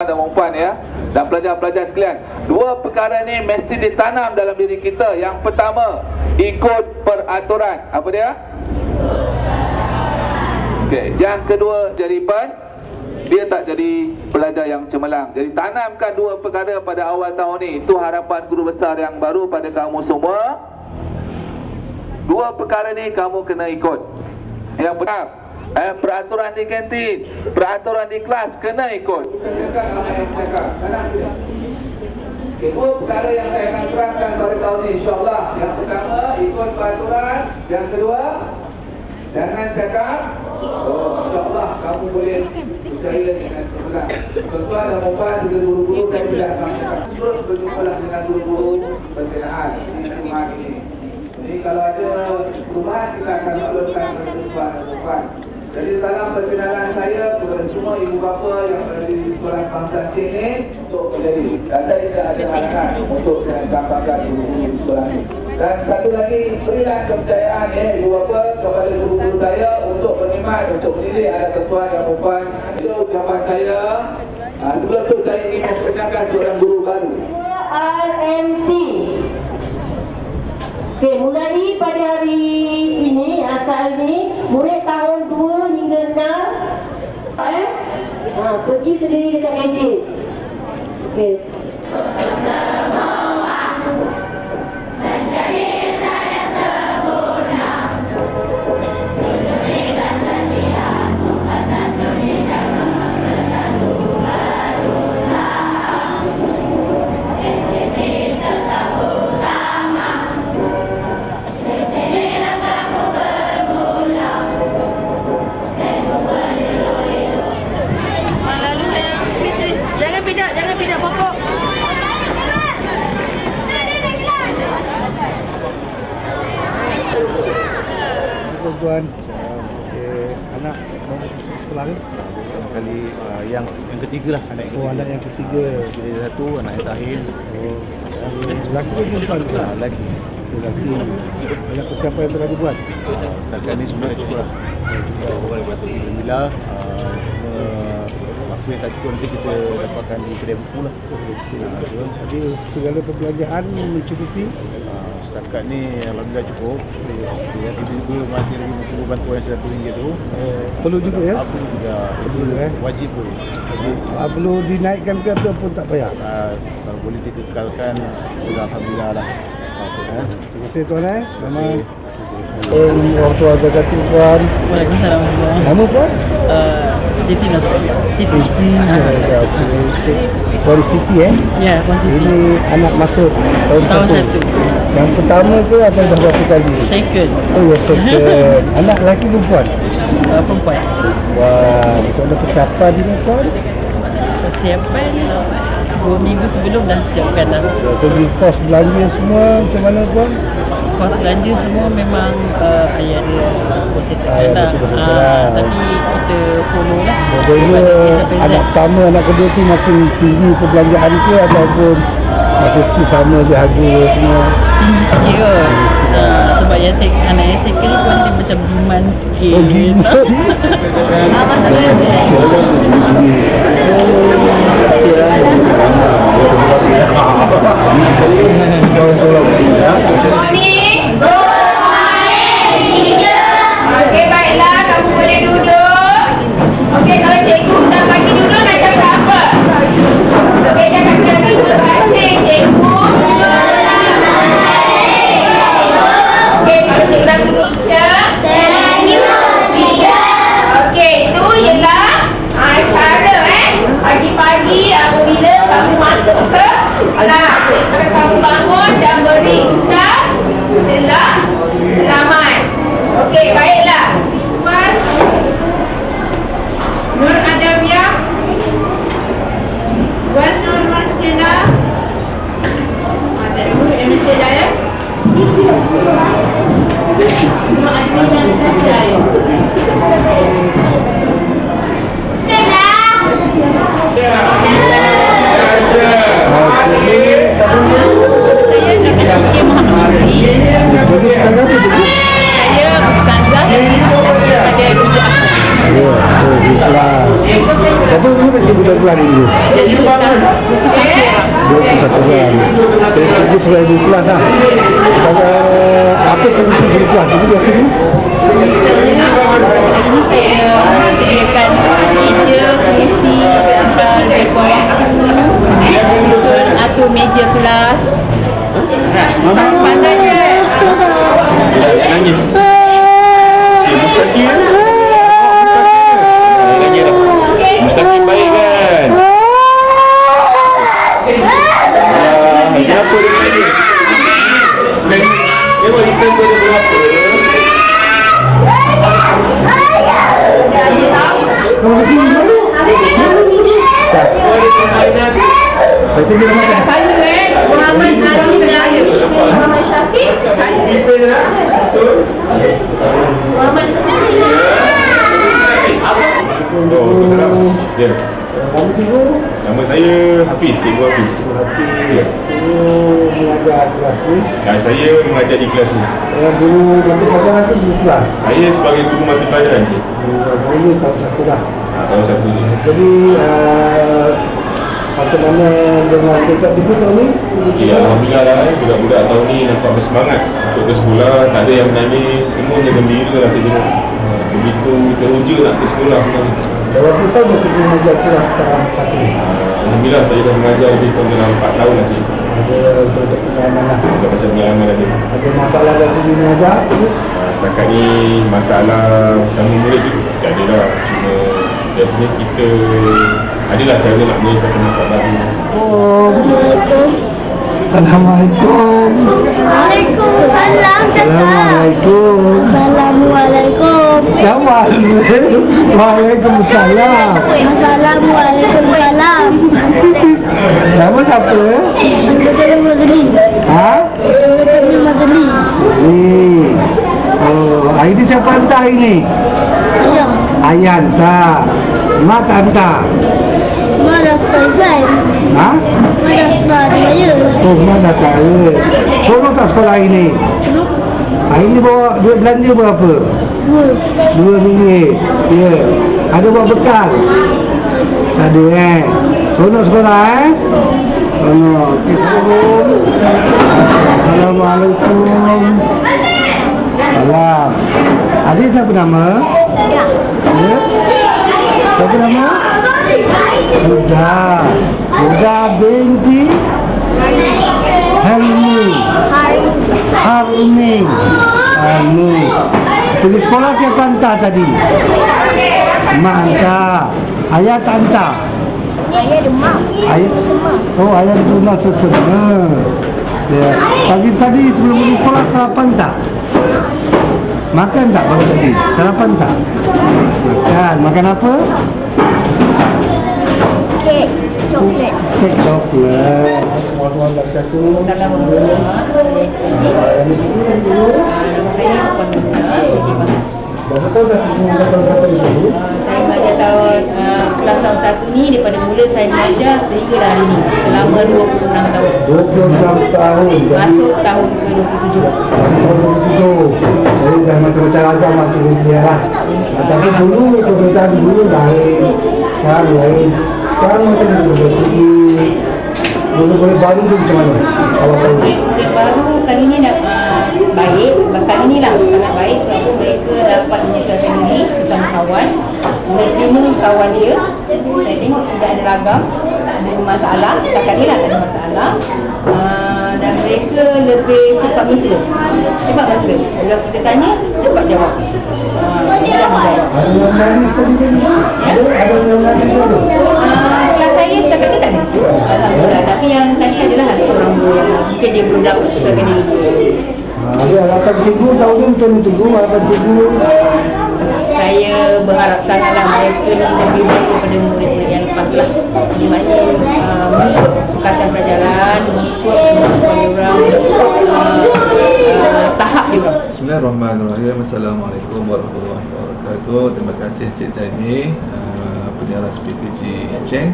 dan perempuan ya dan pelajar-pelajar sekalian dua perkara ni mesti ditanam dalam diri kita yang pertama ikut peraturan apa dia Okey, yang kedua jaripan dia tak jadi pelajar yang cemerlang. Jadi tanamkan dua perkara pada awal tahun ni. Itu harapan guru besar yang baru pada kamu semua. Dua perkara ni kamu kena ikut. Yang benar. Eh, peraturan di kantin, peraturan di kelas kena ikut. Dua perkara yang saya akan terangkan pada tahun ini insyaAllah. Yang pertama ikut peraturan. Yang kedua Jangan cakap Oh insyaAllah kamu boleh Percaya dengan sebenar. Tuan-tuan dan perempuan juga guru-guru Saya sudah sampaikan Terus berjumpalah dengan guru-guru Berkenaan Di rumah ini. Jadi kalau ada perubahan Kita akan maklumkan kepada tuan dan perempuan jadi dalam perkenalan saya kepada semua ibu bapa yang berada di sekolah bangsa ini untuk menjadi dan saya tidak ada halangan untuk saya gampangkan guru-guru di sekolah ini. Dan satu lagi berilah kepercayaan ya ibu bapa kepada guru-guru saya untuk berkhidmat untuk mendidik anak tuan dan perempuan. Itu ucapan saya. Ha, sebelum itu saya ingin memperkenalkan seorang guru baru. RMT. Okey, mulai pada hari ini, asal ini, murid tahun 2 hingga 6 ha, pergi sendiri dekat kantin. Okey. Tuan eh, anak sekolah ni? Kali uh, yang yang ketiga lah anak yang oh anak yang ketiga. Bila satu anak yang terakhir. Oh yang lelaki ke perempuan tu uh, lagi lelaki. Banyak persiapan yang telah dibuat? Uh, setakat ni semua cukup lah. Alhamdulillah uh, waktu yang tak cukup nanti kita dapatkan di kedai buku lah. Uh, so, jadi segala perbelanjaan mencukupi uh, setakat ni Alhamdulillah cukup. Ya, kita juga masih lagi menunggu bantuan yang satu ringgit tu. Eh, perlu juga ya? Apa juga. Perlu, eh? wajib pun. Jadi, ah, perlu dinaikkan ke ataupun tak payah? Uh, kalau boleh dikekalkan sudah Alhamdulillah lah. Eh, terima kasih tuan eh. Memang kasih. eh, orang tua agak tuan. Waalaikumsalam nama puan uh, Siti Nasr Siti. Siti Ah. Puan Siti eh? Ya, Puan Siti. Ini anak masuk tahun, Tahun satu. satu. Yang pertama ke atau dah berapa kali? Second Oh ya, second. anak lelaki perempuan? uh, Perempuan Wah, macam mana persiapan ni tuan? Persiapan Dua minggu sebelum dah siapkan lah pergi kos belanja semua macam mana tuan? Kos belanja semua memang uh, Ayah dia Ayah dia lah Ah, settlekan. Tapi kita follow lah Modelnya Daripada anak pertama, anak kedua tu makin tinggi perbelanjaan ke ataupun masih sama je harga semua? Tinggi sikit kot uh, Sebab yang saya, anak yang second ni pun dia macam demand sikit. Oh, demand. Okey, baiklah. Kamu boleh duduk. Okey, kalau cikgu tak bagi duduk, nak cakap apa? Okey, cakap lagi. Terima kasih, cikgu. Okey, kalau cikgu dah suruh teacher. Okey, itu ialah ah, cara eh. Pagi-pagi apabila kamu masuk ke kelas. Maka kamu bangun dan beri ucap setelah selamat. Okey, baiklah. Mas Nur Adamia Wan Nur Marcela Ah, tak ada mulut yang Marcela ya Nur Adamia Natasha ya Saya Nabi Fikir Muhammad Fikri Jadi sekarang tu jadi Saya Ustazah sebagai guru Ya, oh, di kelas. Berapa dulu masih budak kelas? sekolah minggu? Dua puluh satu orang. Jadi cikgu sebagai guru kelas lah. Sebagai apa fungsi guru kelas? Biasa? Hari ni saya sediakan meja, kursi, sampai rekod semua. Atur meja kelas. Pandai je. Nangis. Eh, mustaqil. Nangis dah. Mustaqil baik kan? Ah, Kenapa dia nangis? Nangis. Memang kita tu ada berapa? Baca dia nama apa? Saya eh, Muhammad Ali Dahir. Muhammad Syafiq. Saya. Muhammad Oh, salam. Ya. Nama saya Hafiz, Cikgu Hafiz. Ya. Oh, mengajar kelas ni. Dan saya mengajar di kelas ni. Yang dulu nanti kadang nanti guru kelas. Saya sebagai guru mata pelajaran je. Boleh tahun satu dah. Ha, tahun satu ni. Jadi uh, macam mana dengan dekat tipu tahun ni? Ya, Alhamdulillah lah eh. Budak-budak tahun ni nampak bersemangat untuk ke sekolah. Tak ada yang menangis. Semuanya gembira lah saya tengok. Ha, Begitu teruja nak ke sekolah sebenarnya. Berapa tahun dah cikgu mengajar kelas sekarang ni? Ha, Alhamdulillah saya dah mengajar lebih kurang dalam 4 tahun lah cik. Ada macam pengalaman lah. Macam-macam pengalaman ada. Ada masalah dari segi mengajar? Ha, setakat ni masalah bersama murid tu tak ada lah. Cuma biasanya kita adalah cara nak menyelesaikan masalah tu. Assalamualaikum. Waalaikumsalam. Assalamualaikum. Assalamualaikum. Jawab. Waalaikumsalam. Assalamualaikum. Nama siapa? Ha? Ni. Oh, ID siapa hantar ini? Ya. Ayan tak. Mak tak hantar. Mana Faizal? Ha? Mana Faizal? Oh, mana tak ada. Seronok tak sekolah ini? Ha, ini bawa duit belanja berapa? Dua. Dua ringgit. Ya. Ada bawa bekal? Tak ada eh. Seronok sekolah eh? Assalamualaikum. Salam. Adik siapa nama? Ya. Siapa nama? Huda. Huda binti Helmi. Harumi. Harumi. Pergi sekolah siapa hantar tadi? Mak hantar. Ayah tak hantar. Ayah demam. Ayah, oh ayah rumah sesama. Ya. Pagi tadi sebelum pergi sekolah sarapan tak? Makan tak pagi tadi? Sarapan tak? Makan. Makan apa? Kek. Coklat. Kek coklat. Wabarakatuh. Assalamualaikum. Nama saya Puan Muna. Berapa tahun dah cikgu datang satu ini? Saya mengajar tahun uh, kelas tahun satu ni daripada mula saya mengajar sehingga hari ni selama 26 tahun. 26 tahun. Masuk tahun ke-27. tahun 27. Jadi dah macam-macam agam macam ni lah. Tapi dulu pemerintahan dulu lain. Sekarang lain. Sekarang macam ni dari segi boleh-boleh baru tu macam mana? Awak tahu. Baru kali ni nak uh, baik, kali ni lah sangat baik sebab tu mereka dapat menyesuaikan diri sesama kawan. Murid terima kawan dia. Saya tengok tidak ada ragam, tak ada masalah. Setakat ni lah tak ada masalah. Uh, dan mereka lebih cepat mesra. Cepat mesra. Kalau kita tanya, cepat jawab. Uh. Ada yang tadi kan? Ada ada yang saya ada. Alhamdulillah. Tapi yang tadi adalah ada seorang guru yang mungkin dia belum dapat sesuaikan diri dia. Ada harapan cikgu tahun ni macam cikgu harapan cikgu. saya berharap sangatlah mereka ni lebih baik daripada murid-murid yang lepas lah di mana uh, mengikut sukatan pelajaran mengikut dia orang mengikut uh, tahap dia orang Bismillahirrahmanirrahim. Assalamualaikum warahmatullahi wabarakatuh. Terima kasih Cik Zaini, uh, penyiaran SPPG Cheng.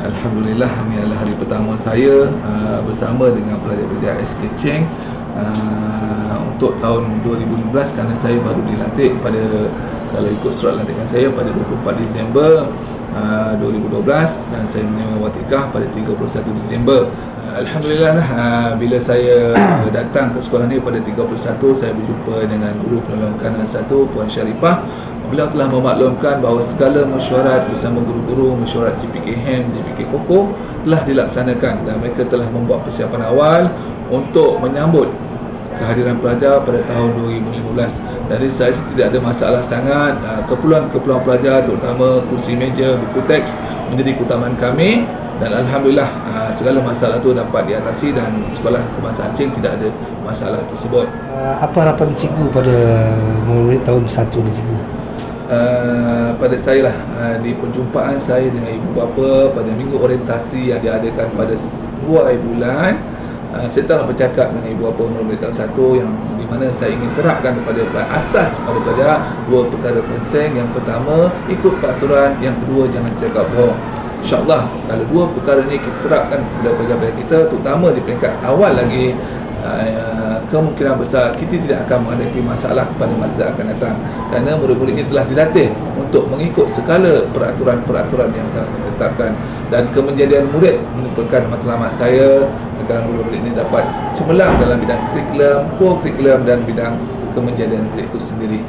Alhamdulillah ini adalah hari pertama saya uh, bersama dengan pelajar-pelajar SK Cheng uh, untuk tahun 2015 kerana saya baru dilantik pada kalau ikut surat lantikan saya pada 24 Disember uh, 2012 dan saya menerima watikah pada 31 Disember. Uh, Alhamdulillah lah, bila saya datang ke sekolah ni pada 31 saya berjumpa dengan guru penolong kanan satu Puan Syarifah. Beliau telah memaklumkan bahawa segala mesyuarat bersama guru-guru mesyuarat GPK HEM, GPK Koko telah dilaksanakan dan mereka telah membuat persiapan awal untuk menyambut kehadiran pelajar pada tahun 2015 dari saya tidak ada masalah sangat uh, keperluan-keperluan pelajar terutama kursi meja, buku teks menjadi keutamaan kami. Dan Alhamdulillah uh, segala masalah itu dapat diatasi dan sekolah kebangsaan Aceh tidak ada masalah tersebut. Uh, apa harapan cikgu pada murid tahun satu ni cikgu? Uh, pada saya lah uh, di perjumpaan saya dengan ibu bapa pada minggu orientasi yang diadakan pada dua hari bulan uh, saya telah bercakap dengan ibu bapa murid tahun satu yang di mana saya ingin terapkan kepada asas pada pelajar dua perkara penting. Yang pertama ikut peraturan. Yang kedua jangan cakap bohong. InsyaAllah kalau dua perkara ni kita terapkan kepada pelajar-pelajar kita terutama di peringkat awal lagi uh, kemungkinan besar kita tidak akan menghadapi masalah pada masa akan datang. Kerana murid-murid ini telah dilatih untuk mengikut segala peraturan-peraturan yang telah ditetapkan. Dan kemenjadian murid merupakan matlamat saya agar murid-murid ini dapat cemerlang dalam bidang kurikulum, co-kurikulum dan bidang kemenjadian murid itu sendiri